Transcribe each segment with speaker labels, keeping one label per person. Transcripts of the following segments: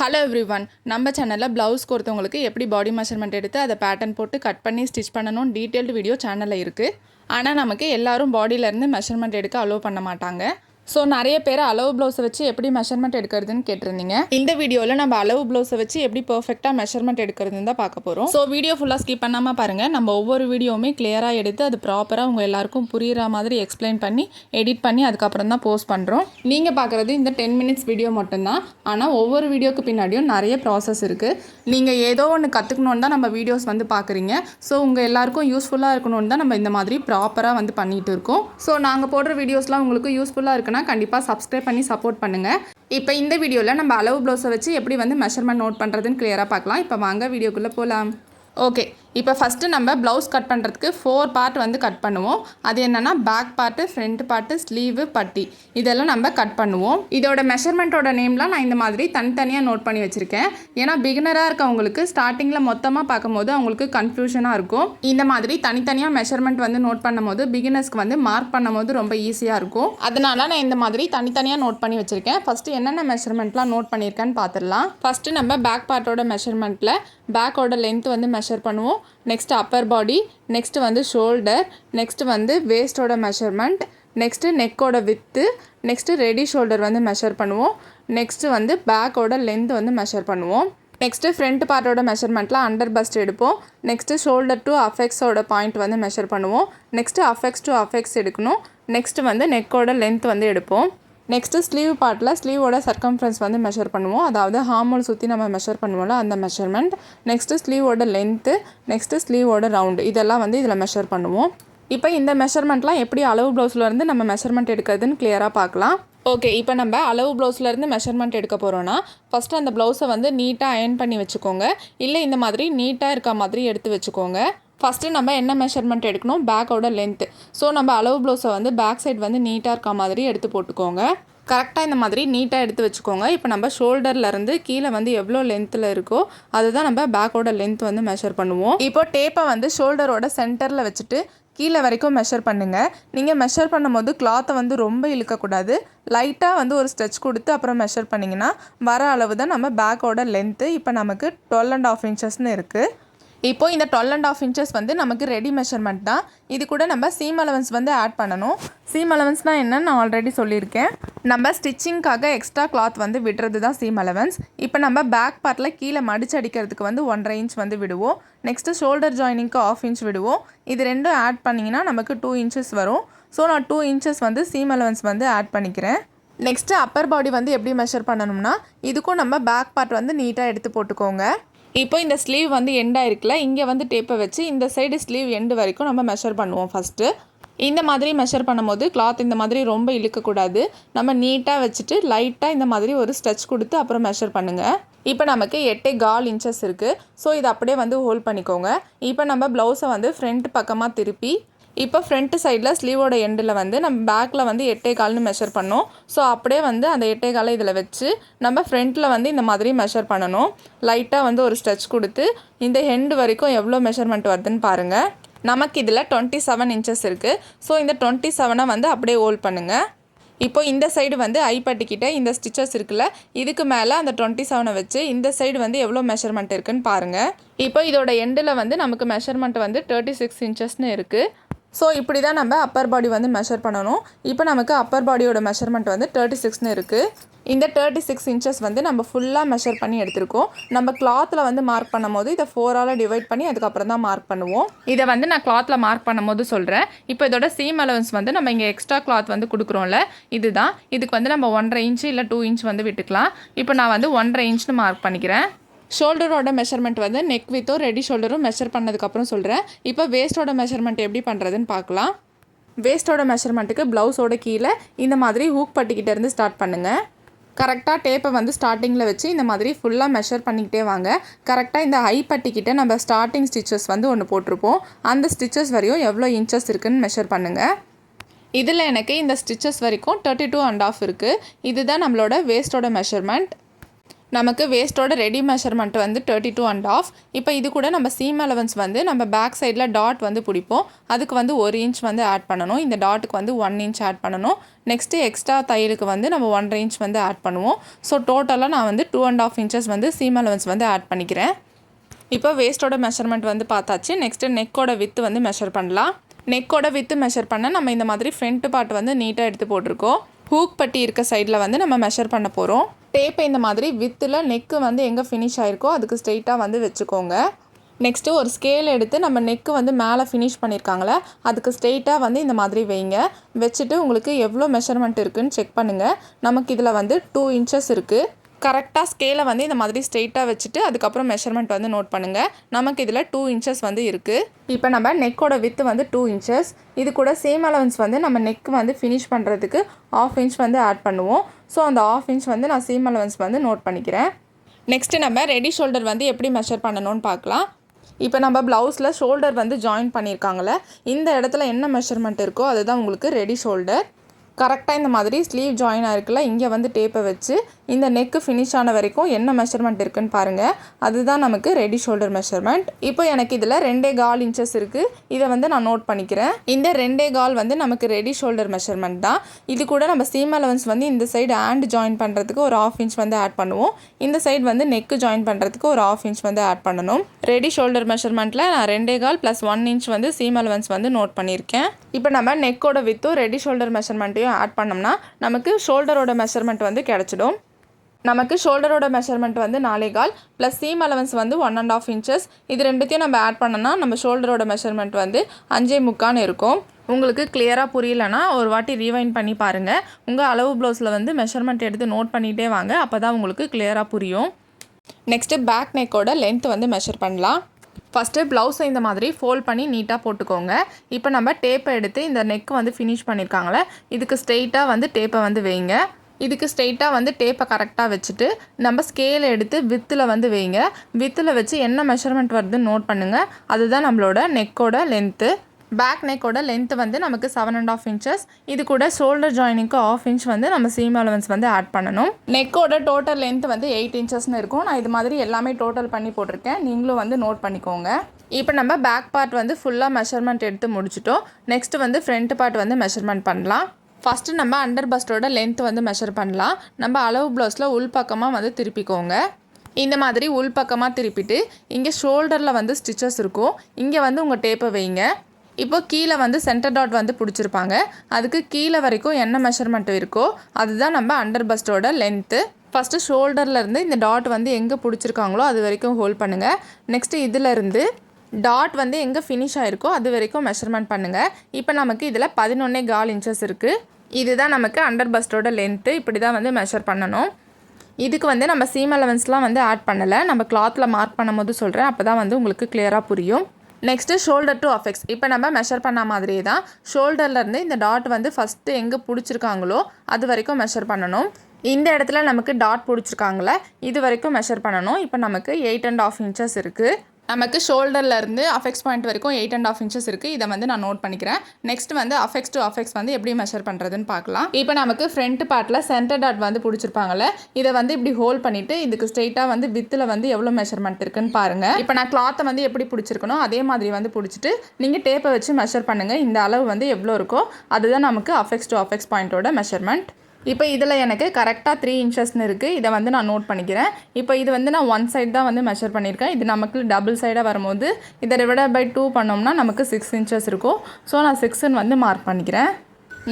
Speaker 1: Hello every one நம்ம சேனலில் ப்ளவுஸ்க்கு ஒருத்தவங்களுக்கு எப்படி பாடி மெஷர்மெண்ட் எடுத்து அதை பேட்டர்ன் போட்டு கட் பண்ணி ஸ்டிச் பண்ணணும் டீட்டெயில்டு வீடியோ சேனலில் இருக்குது ஆனால் நமக்கு எல்லாரும் பாடியிலேருந்து மெஷர்மெண்ட் எடுக்க அலோவ் பண்ண மாட்டாங்க. ஸோ நிறைய பேர் அளவு ப்ளவுஸை வச்சு எப்படி மெஷர்மெண்ட் எடுக்கிறதுன்னு கேட்டிருந்தீங்க. இந்த வீடியோவில் நம்ம அளவு ப்ளவுஸை வச்சு எப்படி பர்ஃபெக்டாக மெஷர்மெண்ட் எடுக்கிறதுன்னு தான் பார்க்க போகிறோம் ஸோ வீடியோ ஃபுல்லாக ஸ்கிப் பண்ணாமல் பாருங்கள் நம்ம ஒவ்வொரு வீடியோவுமே கிளியராக எடுத்து அது ப்ராப்பராக உங்கள் எல்லாருக்கும் புரிகிற மாதிரி எக்ஸ்பிளைன் பண்ணி எடிட் பண்ணி அதுக்கப்புறம் தான் போஸ்ட் பண்ணுறோம் நீங்கள் பார்க்குறது இந்த டென் மினிட்ஸ் வீடியோ மட்டும்தான். ஆனால் ஒவ்வொரு வீடியோக்கு பின்னாடியும் நிறைய ப்ராசஸ் இருக்குது நீங்கள் ஏதோ ஒன்று கற்றுக்கணுன்னு தான் நம்ம வீடியோஸ் வந்து பார்க்குறீங்க. ஸோ உங்கள் எல்லாருக்கும் யூஸ்ஃபுல்லாக இருக்கணும்னு தான் நம்ம இந்த மாதிரி ப்ராப்பராக வந்து பண்ணிகிட்டு இருக்கோம். ஸோ நாங்கள் போடுற வீடியோஸ்லாம் உங்களுக்கு யூஸ்ஃபுல்லாக இருக்குன்னா கண்டிப்பாக சப்ஸ்கிரைப் பண்ணி சப்போர்ட் பண்ணுங்கள் இப்போ இந்த வீடியோவில் நம்ம அளவு ப்ளவுஸை வச்சு எப்படி வந்து மெஷர்மெண்ட் நோட் பண்ணுறதுன்னு கிளியராக பார்க்கலாம். இப்போ வாங்க வீடியோக்குள்ளே போகலாம் ஓகே இப்போ ஃபஸ்ட்டு நம்ம ப்ளவுஸ் கட் பண்ணுறதுக்கு ஃபோர் பார்ட் வந்து கட் பண்ணுவோம். அது என்னென்னா back part front part sleeve பட்டி. இதெல்லாம் நம்ம கட் பண்ணுவோம். இதோட மெஷர்மெண்ட்டோட நேம்லாம் நான் இந்த மாதிரி தனித்தனியாக நோட் பண்ணி வச்சுருக்கேன். ஏன்னா பிகினராக இருக்கவங்களுக்கு ஸ்டார்டிங்கில் மொத்தமாக பார்க்கும்போது அவங்களுக்கு கன்ஃபியூஷனாக இருக்கும். இந்த மாதிரி தனித்தனியாக மெஷர்மெண்ட் வந்து நோட் பண்ணும்போது பிகினர்ஸ்க்கு வந்து மார்க் பண்ணும்போது ரொம்ப ஈஸியாக இருக்கும். அதனால நான் இந்த மாதிரி தனித்தனியாக நோட் பண்ணி வச்சுருக்கேன். ஃபஸ்ட்டு என்னென்ன மெஷர்மெண்ட்லாம் நோட் பண்ணியிருக்கேன்னு பார்த்துடலாம். ஃபஸ்ட்டு நம்ம பேக் பார்ட்டோட மெஷர்மெண்ட்டில் பேக்கோட லென்த் வந்து மெஷர் பண்ணுவோம். நெக்ஸ்ட் அப்பர் பாடி நெக்ஸ்ட்டு வந்து ஷோல்டர் நெக்ஸ்ட்டு வந்து வேஸ்ட்டோட மெஷர்மெண்ட் நெக்ஸ்ட்டு நெக்கோட வித்து நெக்ஸ்ட்டு ரெடி ஷோல்டர் வந்து மெஷர் பண்ணுவோம். நெக்ஸ்ட்டு வந்து பேக்கோட லென்த் வந்து மெஷர் பண்ணுவோம். நெக்ஸ்ட்டு ஃப்ரண்ட் பார்ட்டோட மெஷர்மெண்ட்டில் அண்டர் பஸ்ட் எடுப்போம். நெக்ஸ்ட்டு ஷோல்டர் டு அஃபெக்ஸோட பாயிண்ட் வந்து மெஷர் பண்ணுவோம். நெக்ஸ்ட்டு அஃபெக்ஸ் டு அஃபெக்ஸ் எடுக்கணும். நெக்ஸ்ட்டு வந்து நெக்கோட லென்த் வந்து எடுப்போம். நெக்ஸ்ட்டு ஸ்லீவ் பார்ட்டில் ஸ்லீவோட சர்க்கம்ஃபரன்ஸ் வந்து மெஷர் பண்ணுவோம். அதாவது ஹார்மோல் சுற்றி நம்ம மெஷர் பண்ணுவோம்ல அந்த மெஷர்மெண்ட் நெக்ஸ்ட்டு ஸ்லீவோட லென்த்து நெக்ஸ்ட்டு ஸ்லீவோட ரவுண்டு இதெல்லாம் வந்து இதில் மெஷர் பண்ணுவோம். இப்போ இந்த மெஷர்மெண்ட்லாம் எப்படி அளவு ப்ளவுஸ்லேருந்து நம்ம மெஷர்மெண்ட் எடுக்கிறதுன்னு கிளியராக பார்க்கலாம். ஓகே இப்போ நம்ம அளவு ப்ளவுஸ்லேருந்து மெஷர்மெண்ட் எடுக்க போகிறோன்னா ஃபஸ்ட்டு அந்த ப்ளவுஸை வந்து நீட்டாக அயன் பண்ணி வச்சுக்கோங்க. இல்லை இந்த மாதிரி நீட்டாக இருக்க மாதிரி எடுத்து வச்சுக்கோங்க. ஃபஸ்ட்டு நம்ம என்ன மெஷர்மெண்ட் எடுக்கணும்? பேக்கோட லென்த்து ஸோ நம்ம அளவு ப்ளவுஸை வந்து பேக் சைடு வந்து நீட்டாக இருக்க மாதிரி எடுத்து போட்டுக்கோங்க. கரெக்டாக இந்த மாதிரி நீட்டாக எடுத்து வச்சுக்கோங்க. இப்போ நம்ம ஷோல்டர்லேருந்து கீழே வந்து எவ்வளோ லென்த்தில் இருக்கோ அதுதான் நம்ம பேக்கோட லென்த் வந்து மெஷர் பண்ணுவோம். இப்போ டேப்பை வந்து ஷோல்டரோட சென்டரில் வச்சுட்டு கீழே வரைக்கும் மெஷர் பண்ணுங்கள் நீங்கள் மெஷர் பண்ணும்போது கிளாத்தை வந்து ரொம்ப இழுக்கக்கூடாது. லைட்டாக வந்து ஒரு ஸ்ட்ரெச் கொடுத்து அப்புறம் மெஷர் பண்ணிங்கன்னா வர அளவு தான் நம்ம பேக்கோட லென்த்து இப்போ நமக்கு டுவெல் அண்ட் ஆஃப் இன்ச்சஸ்னு இருக்குது இப்போ இந்த டுவெல் அண்ட் ஆஃப் இன்ச்சஸ் வந்து நமக்கு ரெடி மெஷர்மெண்ட் தான். இது கூட நம்ம சீம் அலவன்ஸ் வந்து ஆட் பண்ணணும். சீம் அலவன்ஸ்னால் என்னன்னு நான் ஆல்ரெடி சொல்லியிருக்கேன். நம்ம ஸ்டிச்சிங்க்காக எக்ஸ்ட்ரா கிளாத் வந்து விடுறது தான் சீம் அலவன்ஸ் இப்போ நம்ம பேக் பார்ட்டில் கீழே மடிச்சு அடிக்கிறதுக்கு வந்து ஒன்றரை இன்ச் வந்து விடுவோம். நெக்ஸ்ட்டு ஷோல்டர் ஜாயினிங்க்கு ஆஃப் இன்ச் விடுவோம். இது ரெண்டும் ஆட் பண்ணிங்கன்னா நமக்கு டூ இன்ச்சஸ் வரும். ஸோ நான் டூ இன்ச்சஸ் வந்து சீம் அலவன்ஸ் வந்து ஆட் பண்ணிக்கிறேன். நெக்ஸ்ட்டு அப்பர் பாடி வந்து எப்படி மெஷர் பண்ணணும்னா இதுக்கும் நம்ம பேக் பார்ட் வந்து நீட்டாக எடுத்து போட்டுக்கோங்க. இப்போ இந்த ஸ்லீவ் வந்து எண்ட் ஆயிருக்குல்ல இங்கே வந்து டேப்பை வச்சு இந்த சைடு ஸ்லீவ் எண்டு வரைக்கும் நம்ம மெஷர் பண்ணுவோம் ஃபஸ்ட்டு இந்த மாதிரி மெஷர் பண்ணும்போது கிளாத் இந்த மாதிரி ரொம்ப இழுக்கக்கூடாது. நம்ம நீட்டாக வச்சுட்டு லைட்டாக இந்த மாதிரி ஒரு ஸ்ட்ரெச் கொடுத்து அப்புறம் மெஷர் பண்ணுங்கள் இப்போ நமக்கு எட்டே கால் இன்ச்சஸ் இருக்குது ஸோ இதை அப்படியே வந்து ஹோல்ட் பண்ணிக்கோங்க. இப்போ நம்ம ப்ளவுஸை வந்து ஃப்ரண்ட் பக்கமாக திருப்பி இப்போ ஃப்ரண்ட் சைடில் ஸ்லீவோட எண்டில் வந்து நம்ம பேக்கில் வந்து எட்டே கால்னு மெஷர் பண்ணோம். ஸோ அப்படியே வந்து அந்த எட்டே காலை இதில் வச்சு நம்ம ஃப்ரண்ட்டில் வந்து இந்த மாதிரி மெஷர் பண்ணணும். லைட்டாக வந்து ஒரு ஸ்ட்ரெச் கொடுத்து இந்த ஹெண்டு வரைக்கும் எவ்வளோ மெஷர்மெண்ட் வருதுன்னு பாருங்கள் நமக்கு இதில் டுவெண்ட்டி செவன் இன்ச்சஸ் இருக்குது ஸோ இந்த டுவெண்ட்டி செவனை வந்து அப்படியே ஹோல்ட் பண்ணுங்கள் இப்போ இந்த சைடு வந்து ஐப்பட்டிக்கிட்ட இந்த ஸ்டிச்சஸ் இருக்குல்ல இதுக்கு மேலே அந்த டுவெண்ட்டி செவனை வச்சு இந்த சைடு வந்து எவ்வளோ மெஷர்மெண்ட் இருக்குன்னு பாருங்கள் இப்போ இதோட எண்டில் வந்து நமக்கு மெஷர்மெண்ட் வந்து தேர்ட்டி சிக்ஸ் இன்ச்சஸ்னு இருக்குது ஸோ இப்படி தான் நம்ம அப்பர் பாடி வந்து மெஷர் பண்ணணும். இப்போ நமக்கு அப்பர் பாடியோட மெஷர்மெண்ட் வந்து தேர்ட்டி சிக்ஸ்னு இருக்குது இந்த தேர்ட்டி சிக்ஸ் இன்ச்சஸ் வந்து நம்ம ஃபுல்லாக மெஷர் பண்ணி எடுத்திருக்கோம். நம்ம கிளாத்தில் வந்து மார்க் பண்ணும்போது இதை ஃபோரால் டிவைட் பண்ணி அதுக்கப்புறம் தான் மார்க் பண்ணுவோம். இதை வந்து நான் கிளாத்தில் மார்க் பண்ணும்போது சொல்கிறேன் இப்போ இதோட சீம் அலவன்ஸ் வந்து நம்ம இங்கே எக்ஸ்ட்ரா கிளாத் வந்து கொடுக்குறோம்ல இதுதான். இதுக்கு வந்து நம்ம ஒன்றரை இன்ச்சு இல்லை டூ இன்ச் வந்து விட்டுக்கலாம். இப்போ நான் வந்து ஒன்றரை இன்ச்னு மார்க் பண்ணிக்கிறேன். ஷோல்டரோட மெஷர்மெண்ட் வந்து நெக் வித்தோ ரெடி ஷோல்டரும் மெஷர் பண்ணதுக்கப்புறம் சொல்கிறேன் இப்போ வேஸ்ட்டோட மெஷர்மெண்ட் எப்படி பண்ணுறதுன்னு பார்க்கலாம். வேஸ்ட்டோட மெஷர்மெண்ட்டுக்கு ப்ளவுஸோட கீழே இந்த மாதிரி ஹூக் பட்டிக்கிட்ட இருந்து ஸ்டார்ட் பண்ணுங்கள் கரெக்டாக டேப்பை வந்து ஸ்டார்டிங்கில் வச்சு இந்த மாதிரி ஃபுல்லாக மெஷர் பண்ணிக்கிட்டே வாங்க. கரெக்டாக இந்த ஹை பட்டிக்கிட்ட நம்ம ஸ்டார்டிங் ஸ்டிச்சஸ் வந்து ஒன்று போட்டிருப்போம். அந்த ஸ்டிச்சஸ் வரையும் எவ்வளோ இன்ச்சஸ் இருக்குன்னு மெஷர் பண்ணுங்கள் இதில் எனக்கு இந்த ஸ்டிச்சஸ் வரைக்கும் தேர்ட்டி டூ அண்ட் ஆஃப் இருக்குது இதுதான் நம்மளோட வேஸ்ட்டோட மெஷர்மெண்ட் நமக்கு வேஸ்ட்டோட ரெடி மெஷர்மெண்ட் வந்து தேர்ட்டி டூ அண்ட் ஆஃப் இப்போ இது கூட நம்ம சீம் அலவன்ஸ் வந்து நம்ம பேக் சைடில் டாட் வந்து பிடிப்போம். அதுக்கு வந்து ஒரு இன்ச் வந்து ஆட் பண்ணணும். இந்த டாட்டுக்கு வந்து ஒன் இன்ச் ஆட் பண்ணணும். நெக்ஸ்ட்டு எக்ஸ்ட்ரா தையலுக்கு வந்து நம்ம ஒன்றரை இன்ச் வந்து ஆட் பண்ணுவோம். ஸோ டோட்டலாக நான் வந்து டூ அண்ட் ஆஃப் இன்ச்சஸ் வந்து சீம் அலவன்ஸ் வந்து ஆட் பண்ணிக்கிறேன். இப்போ வேஸ்ட்டோட மெஷர்மெண்ட் வந்து பார்த்தாச்சு. நெக்ஸ்ட்டு நெக்கோட வித்து வந்து மெஷர் பண்ணலாம். நெக்கோட வித்து மெஷர் பண்ண நம்ம இந்த மாதிரி ஃப்ரண்ட் பார்ட் வந்து நீட்டாக எடுத்து போட்டிருக்கோம். ஹூக் பட்டி இருக்க சைடில் வந்து நம்ம மெஷர் பண்ண போகிறோம் டேப்பை இந்த மாதிரி வித்தில் நெக்கு வந்து எங்கே ஃபினிஷ் ஆகிருக்கோ அதுக்கு ஸ்ட்ரெயிட்டாக வந்து வச்சுக்கோங்க. நெக்ஸ்ட்டு ஒரு ஸ்கேல் எடுத்து நம்ம நெக்கு வந்து மேலே ஃபினிஷ் பண்ணியிருக்காங்களே அதுக்கு ஸ்ட்ரெயிட்டாக வந்து இந்த மாதிரி வைங்க. வச்சுட்டு உங்களுக்கு எவ்வளோ மெஷர்மெண்ட் இருக்குதுன்னு செக் பண்ணுங்கள் நமக்கு இதில் வந்து டூ இன்ச்சஸ் இருக்குது கரெக்டாக ஸ்கேலை வந்து இந்த மாதிரி ஸ்ட்ரெயிட்டாக வச்சுட்டு அதுக்கப்புறம் மெஷர்மெண்ட் வந்து நோட் பண்ணுங்கள் நமக்கு இதில் டூ இன்ச்சஸ் வந்து இருக்குது இப்போ நம்ம நெக்கோட வித்து வந்து டூ இன்ச்சஸ் இது கூட சேம் அலவன்ஸ் வந்து நம்ம நெக் வந்து ஃபினிஷ் பண்ணுறதுக்கு ஆஃப் இன்ச் வந்து ஆட் பண்ணுவோம். ஸோ அந்த ஆஃப் இன்ச் வந்து நான் சேம் அலவன்ஸ் வந்து நோட் பண்ணிக்கிறேன். நெக்ஸ்ட்டு நம்ம ரெடி ஷோல்டர் வந்து எப்படி மெஷர் பண்ணணும்னு பார்க்கலாம். இப்போ நம்ம ப்ளவுஸில் ஷோல்டர் வந்து ஜாயின் பண்ணியிருக்காங்களே இந்த இடத்துல என்ன மெஷர்மெண்ட் இருக்கோ அதுதான் உங்களுக்கு ரெடி ஷோல்டர் கரெக்டாக இந்த மாதிரி ஸ்லீவ் ஜாயின் ஆயிருக்குல்ல இங்கே வந்து டேப்பை வச்சு இந்த நெக்கு ஃபினிஷ் ஆன வரைக்கும் என்ன மெஷர்மெண்ட் இருக்குன்னு பாருங்கள் அதுதான் நமக்கு ரெடி ஷோல்டர் மெஷர்மெண்ட் இப்போ எனக்கு இதில் ரெண்டே கால் இன்ச்சஸ் இருக்குது இதை வந்து நான் நோட் பண்ணிக்கிறேன். இந்த ரெண்டே கால் வந்து நமக்கு ரெடி ஷோல்டர் மெஷர்மெண்ட் தான். இது கூட நம்ம சீம் அலவன்ஸ் வந்து இந்த சைடு ஹேண்ட் ஜாயின் பண்ணுறதுக்கு ஒரு ஆஃப் இன்ச் வந்து ஆட் பண்ணுவோம். இந்த சைடு வந்து நெக்கு ஜாயின் பண்ணுறதுக்கு ஒரு ஆஃப் இன்ச் வந்து ஆட் பண்ணணும். ரெடி ஷோல்டர் மெஷர்மெண்ட்டில் நான் ரெண்டே கால் ப்ளஸ் ஒன் இன்ச் வந்து சீம் அலவன்ஸ் வந்து நோட் பண்ணியிருக்கேன். இப்போ நம்ம நெக்கோட வித்தும் ரெடி ஷோல்டர் மெஷர்மெண்ட்டையும் ஆட் பண்ணோம்னா நமக்கு ஷோல்டரோட மெஷர்மெண்ட் வந்து கிடச்சிடும். நமக்கு ஷோல்டரோட மெஷர்மெண்ட் வந்து நாலே கால் ப்ளஸ் சீம் அலவன்ஸ் வந்து ஒன் அண்ட் ஆஃப் இன்ச்சஸ் இது ரெண்டுத்தையும் நம்ம ஆட் பண்ணோன்னா நம்ம ஷோல்டரோட மெஷர்மெண்ட் வந்து அஞ்சே முக்கான்னு இருக்கும். உங்களுக்கு கிளியராக புரியலனா ஒரு வாட்டி ரீவைண்ட் பண்ணி பாருங்கள் உங்கள் அளவு ப்ளவுஸில் வந்து மெஷர்மெண்ட் எடுத்து நோட் பண்ணிகிட்டே வாங்க. அப்போ தான் உங்களுக்கு கிளியராக புரியும். நெக்ஸ்ட்டு பேக் நெக்கோட லென்த் வந்து மெஷர் பண்ணலாம். ஃபஸ்ட்டு ப்ளவுஸை இந்த மாதிரி ஃபோல்ட் பண்ணி நீட்டாக போட்டுக்கோங்க. இப்போ நம்ம டேப்பை எடுத்து இந்த நெக் வந்து ஃபினிஷ் பண்ணியிருக்காங்களே இதுக்கு ஸ்ட்ரெயிட்டாக வந்து டேப்பை வந்து வைங்க. இதுக்கு ஸ்ட்ரெயிட்டாக வந்து டேப்பை கரெக்டாக வச்சுட்டு நம்ம ஸ்கேல் எடுத்து வித்தில் வந்து வைங்க. வித்தில் வச்சு என்ன மெஷர்மெண்ட் வருதுன்னு நோட் பண்ணுங்கள் அதுதான் நம்மளோட நெக்கோட லென்த்து பேக் நெக்கோட லென்த்து வந்து நமக்கு செவன் அண்ட் ஆஃப் இன்ச்சஸ் இது கூட ஷோல்டர் ஜாயினிங்க்கு ஆஃப் இன்ச் வந்து நம்ம சீம் அலவன்ஸ் வந்து ஆட் பண்ணணும். நெக்கோட டோட்டல் லென்த் வந்து எயிட் இன்ச்சஸ்னு இருக்கும். நான் இது மாதிரி எல்லாமே டோட்டல் பண்ணி போட்டிருக்கேன். நீங்களும் வந்து நோட் பண்ணிக்கோங்க. இப்போ நம்ம பேக் பார்ட் வந்து ஃபுல்லாக மெஷர்மெண்ட் எடுத்து முடிச்சிட்டோம். நெக்ஸ்ட் வந்து ஃப்ரண்ட் பார்ட் வந்து மெஷர்மெண்ட் பண்ணலாம். ஃபஸ்ட்டு நம்ம அண்டர் பஸ்டோட லென்த் வந்து மெஷர் பண்ணலாம். நம்ம அளவு ப்ளவுஸில் உள் பக்கமாக வந்து திருப்பிக்கோங்க. இந்த மாதிரி உள் பக்கமாக திருப்பிட்டு இங்கே ஷோல்டரில் வந்து ஸ்டிச்சஸ் இருக்கும். இங்கே வந்து உங்கள் டேப்பை வைங்க. இப்போ கீழே வந்து சென்டர் டாட் வந்து பிடிச்சிருப்பாங்க. அதுக்கு கீழே வரைக்கும் என்ன மெஷர்மெண்ட் இருக்கோ அதுதான் நம்ம அண்டர் பஸ்டோட லென்த்து ஃபஸ்ட்டு ஷோல்டர்லேருந்து இந்த டாட் வந்து எங்கே பிடிச்சிருக்காங்களோ அது வரைக்கும் ஹோல்ட் பண்ணுங்கள் நெக்ஸ்ட்டு இதிலேருந்து டாட் வந்து எங்கே ஃபினிஷ் ஆயிருக்கோ அது வரைக்கும் மெஷர்மெண்ட் பண்ணுங்கள் இப்போ நமக்கு இதில் பதினொன்னே கால் இன்ச்சஸ் இருக்குது இதுதான் நமக்கு அண்டர் பஸ்டோட லென்த்து இப்படி தான் வந்து மெஷர் பண்ணணும். இதுக்கு வந்து நம்ம சீம் அலவன்ஸ்லாம் வந்து ஆட் பண்ணலை. நம்ம கிளாத்தில் மார்க் பண்ணும்போது சொல்கிறேன் அப்போ தான் வந்து உங்களுக்கு கிளியராக புரியும். நெக்ஸ்ட்டு ஷோல்டர் டு அஃபெக்ட்ஸ் இப்போ நம்ம மெஷர் பண்ண மாதிரியே தான் ஷோல்டர்லேருந்து இந்த டாட் வந்து ஃபஸ்ட்டு எங்கே பிடிச்சிருக்காங்களோ அது வரைக்கும் மெஷர் பண்ணணும். இந்த இடத்துல நமக்கு டாட் பிடிச்சிருக்காங்களே இது வரைக்கும் மெஷர் பண்ணணும். இப்போ நமக்கு எயிட் அண்ட் ஆஃப் இன்ச்சஸ் இருக்குது நமக்கு ஷோல்டர்லேருந்து அஃபெக்ஸ் பாயிண்ட் வரைக்கும் எயிட் அண்ட் ஆஃப் இன்ச்சஸ் இருக்குது இதை வந்து நான் நோட் பண்ணிக்கிறேன். நெக்ஸ்ட் வந்து அஃபெக்ஸ் டு அஃபெக்ஸ் வந்து எப்படி மெஷர் பண்ணுறதுன்னு பார்க்கலாம். இப்போ நமக்கு ஃப்ரண்ட் பார்ட்டில் சென்டர் டாட் வந்து பிடிச்சிருப்பாங்கல்ல இதை வந்து இப்படி ஹோல்ட் பண்ணிவிட்டு இதுக்கு ஸ்ட்ரெயிட்டாக வந்து வித்தில் வந்து எவ்வளோ மெஷர்மெண்ட் இருக்குன்னு பாருங்கள் இப்போ நான் கிளாத்தை வந்து எப்படி பிடிச்சிருக்கணும் அதே மாதிரி வந்து பிடிச்சிட்டு நீங்கள் டேப்பை வச்சு மெஷர் பண்ணுங்கள் இந்த அளவு வந்து எவ்வளோ இருக்கோ அதுதான் நமக்கு அஃபெக்ஸ் டு அஃபெக்ஸ் பாயிண்ட்டோட மெஷர்மெண்ட் இப்போ இதில் எனக்கு கரெக்டாக த்ரீ இன்ச்சஸ்னு இருக்குது இதை வந்து நான் நோட் பண்ணிக்கிறேன். இப்போ இது வந்து நான் ஒன் சைடு தான் வந்து மெஷர் பண்ணியிருக்கேன். இது நமக்கு டபுள் சைடாக வரும்போது இதை டிவைட் பை டூ பண்ணோம்னா நமக்கு சிக்ஸ் இன்ச்சஸ் இருக்கும். ஸோ நான் சிக்ஸ்ன்னு வந்து மார்க் பண்ணிக்கிறேன்.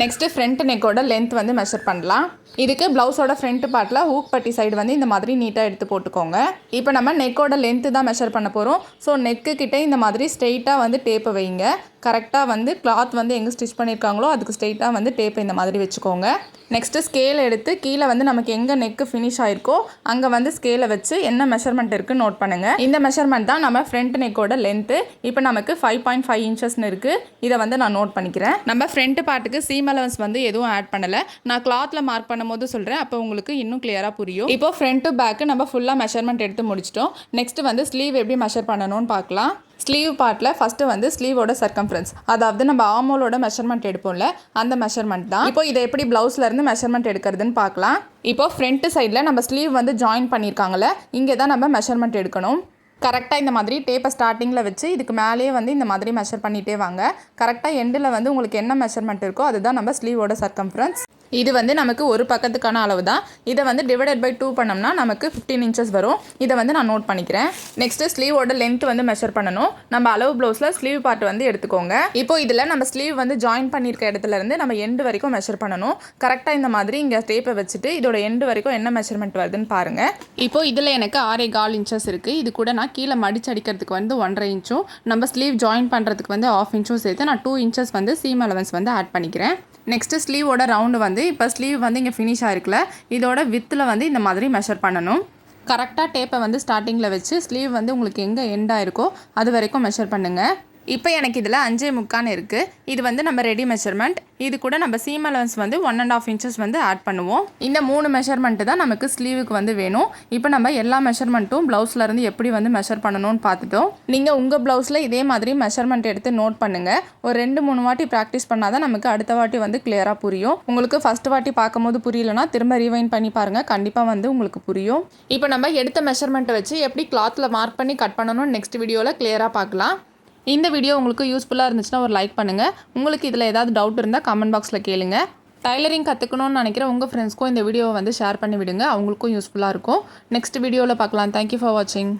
Speaker 1: நெக்ஸ்ட்டு ஃப்ரண்ட் நெக்கோட லென்த் வந்து மெஷர் பண்ணலாம். இதுக்கு ப்ளவுஸோட ஃப்ரண்ட் பார்ட்டில் ஹூக் பட்டி சைடு வந்து இந்த மாதிரி நீட்டாக எடுத்து போட்டுக்கோங்க. இப்போ நம்ம நெக்கோட லென்த்து தான் மெஷர் பண்ண போகிறோம் ஸோ நெக்கு கிட்டே இந்த மாதிரி ஸ்ட்ரெயிட்டாக வந்து டேப்பை வைங்க. கரெக்டாக வந்து கிளாத் வந்து எங்கே ஸ்டிச் பண்ணியிருக்காங்களோ அதுக்கு ஸ்ட்ரெயிட்டாக வந்து டேப்பை இந்த மாதிரி வச்சுக்கோங்க. நெக்ஸ்ட்டு ஸ்கேல் எடுத்து கீழே வந்து நமக்கு எங்கே நெக்கு ஃபினிஷ் ஆயிருக்கோ அங்கே வந்து ஸ்கேலை வச்சு என்ன மெஷர்மெண்ட் இருக்குன்னு நோட் பண்ணுங்கள் இந்த மெஷர்மெண்ட் தான் நம்ம ஃப்ரண்ட் நெக்கோட லென்த்து இப்போ நமக்கு ஃபைவ் பாயிண்ட் ஃபைவ் இன்ச்சஸ்னு இருக்குது இதை வந்து நான் நோட் பண்ணிக்கிறேன். நம்ம ஃப்ரண்ட் பார்ட்டுக்கு சீம் அலவன்ஸ் வந்து எதுவும் ஆட் பண்ணலை. நான் கிளாத்தில் மார்க் பண்ண பண்ணும்போது சொல்கிறேன் அப்போ உங்களுக்கு இன்னும் கிளியராக புரியும். இப்போ ஃப்ரண்ட் டு பேக்கு நம்ம ஃபுல்லாக மெஷர்மெண்ட் எடுத்து முடிச்சிட்டோம். நெக்ஸ்ட் வந்து ஸ்லீவ் எப்படி மெஷர் பண்ணணும்னு பார்க்கலாம். ஸ்லீவ் பார்ட்டில் ஃபஸ்ட்டு வந்து ஸ்லீவோட சர்க்கம்ஃபரன்ஸ் அதாவது நம்ம ஆமோலோட மெஷர்மெண்ட் எடுப்போம்ல அந்த மெஷர்மெண்ட் தான். இப்போ இதை எப்படி ப்ளவுஸ்லேருந்து மெஷர்மெண்ட் எடுக்கிறதுன்னு பார்க்கலாம். இப்போ ஃப்ரண்ட் சைடில் நம்ம ஸ்லீவ் வந்து ஜாயின் பண்ணியிருக்காங்கல்ல இங்கே தான் நம்ம மெஷர்மெண்ட் எடுக்கணும். கரெக்டாக இந்த மாதிரி டேப்பை ஸ்டார்டிங்கில் வச்சு இதுக்கு மேலேயே வந்து இந்த மாதிரி மெஷர் பண்ணிகிட்டே வாங்க. கரெக்டாக எண்டில் வந்து உங்களுக்கு என்ன மெஷர்மெண்ட் இருக்கோ அதுதான் நம்ம ஸ்லீவோட சர்க்கம்ஃபரன்ஸ் இது வந்து நமக்கு ஒரு பக்கத்துக்கான அளவு தான் இதை வந்து டிவைடட் பை டூ பண்ணோம்னா நமக்கு ஃபிஃப்டீன் இன்ச்சஸ் வரும். இதை வந்து நான் நோட் பண்ணிக்கிறேன். நெக்ஸ்ட்டு ஸ்லீவோட லென்த் வந்து மெஷர் பண்ணணும். நம்ம அளவு ப்ளவுஸில் ஸ்லீவ் பார்ட் வந்து எடுத்துக்கோங்க. இப்போ இதில் நம்ம ஸ்லீவ் வந்து ஜாயின் பண்ணியிருக்க இடத்துலேருந்து நம்ம எண்டு வரைக்கும் மெஷர் பண்ணணும். கரெக்டாக இந்த மாதிரி இங்கே டேப்பை வச்சுட்டு இதோட எண்டு வரைக்கும் என்ன மெஷர்மெண்ட் வருதுன்னு பாருங்கள் இப்போ இதில் எனக்கு ஆறே கால் இன்ச்சஸ் இருக்குது இது கூட நான் கீழே மடிச்சு அடிக்கிறதுக்கு வந்து ஒன்றரை இன்ச்சும் நம்ம ஸ்லீவ் ஜாயின் பண்ணுறதுக்கு வந்து ஆஃப் இன்ச்சும் சேர்த்து நான் டூ இன்ச்சஸ் வந்து சீம் அலவன்ஸ் வந்து ஆட் பண்ணிக்கிறேன். நெக்ஸ்ட்டு ஸ்லீவோட ரவுண்டு வந்து இப்போ ஸ்லீவ் வந்து இங்கே ஃபினிஷ் ஆயிருக்குல இதோட வித்தில் வந்து இந்த மாதிரி மெஷர் பண்ணணும். கரெக்டாக டேப்பை வந்து ஸ்டார்டிங்கில் வச்சு ஸ்லீவ் வந்து உங்களுக்கு எங்கே எண்ட் ஆயிருக்கோ அது வரைக்கும் மெஷர் பண்ணுங்கள் இப்போ எனக்கு இதில் அஞ்சே முக்கான்னு இருக்குது இது வந்து நம்ம ரெடி மெஷர்மெண்ட் இது கூட நம்ம சீம் அலவன்ஸ் வந்து ஒன் அண்ட் ஆஃப் இன்ச்சஸ் வந்து ஆட் பண்ணுவோம். இந்த மூணு மெஷர்மெண்ட்டு தான் நமக்கு ஸ்லீவுக்கு வந்து வேணும். இப்போ நம்ம எல்லா மெஷர்மெண்ட்டும் ப்ளவுஸில் இருந்து எப்படி வந்து மெஷர் பண்ணணும்னு பார்த்துட்டோம். நீங்கள் உங்கள் ப்ளவுஸில் இதே மாதிரி மெஷர்மெண்ட் எடுத்து நோட் பண்ணுங்கள் ஒரு ரெண்டு மூணு வாட்டி ப்ராக்டிஸ் பண்ணால் தான் நமக்கு அடுத்த வாட்டி வந்து கிளியராக புரியும். உங்களுக்கு ஃபஸ்ட் வாட்டி பார்க்கும்போது புரியலனா திரும்ப ரீவைன் பண்ணி பாருங்கள் கண்டிப்பாக வந்து உங்களுக்கு புரியும். இப்போ நம்ம எடுத்த மெஷர்மெண்ட்டை வச்சு எப்படி கிளாத்தில் மார்க் பண்ணி கட் பண்ணணும்னு நெக்ஸ்ட் வீடியோவில் கிளியராக பார்க்கலாம். இந்த வீடியோ உங்களுக்கு யூஸ்ஃபுல்லாக இருந்துச்சுன்னா ஒரு லைக் பண்ணுங்கள் உங்களுக்கு இதில் ஏதாவது டவுட் இருந்தால் கமெண்ட் பாக்ஸில் கேளுங்க. டைலரிங் கற்றுக்கணும்னு நினைக்கிற உங்கள் ஃப்ரெண்ட்ஸ்க்கும் இந்த வீடியோவை வந்து ஷேர் பண்ணி விடுங்க. அவங்களுக்கும் யூஸ்ஃபுல்லாக இருக்கும். நெக்ஸ்ட் வீடியோவில் பார்க்கலாம். தேங்க்யூ ஃபார் வாட்சிங்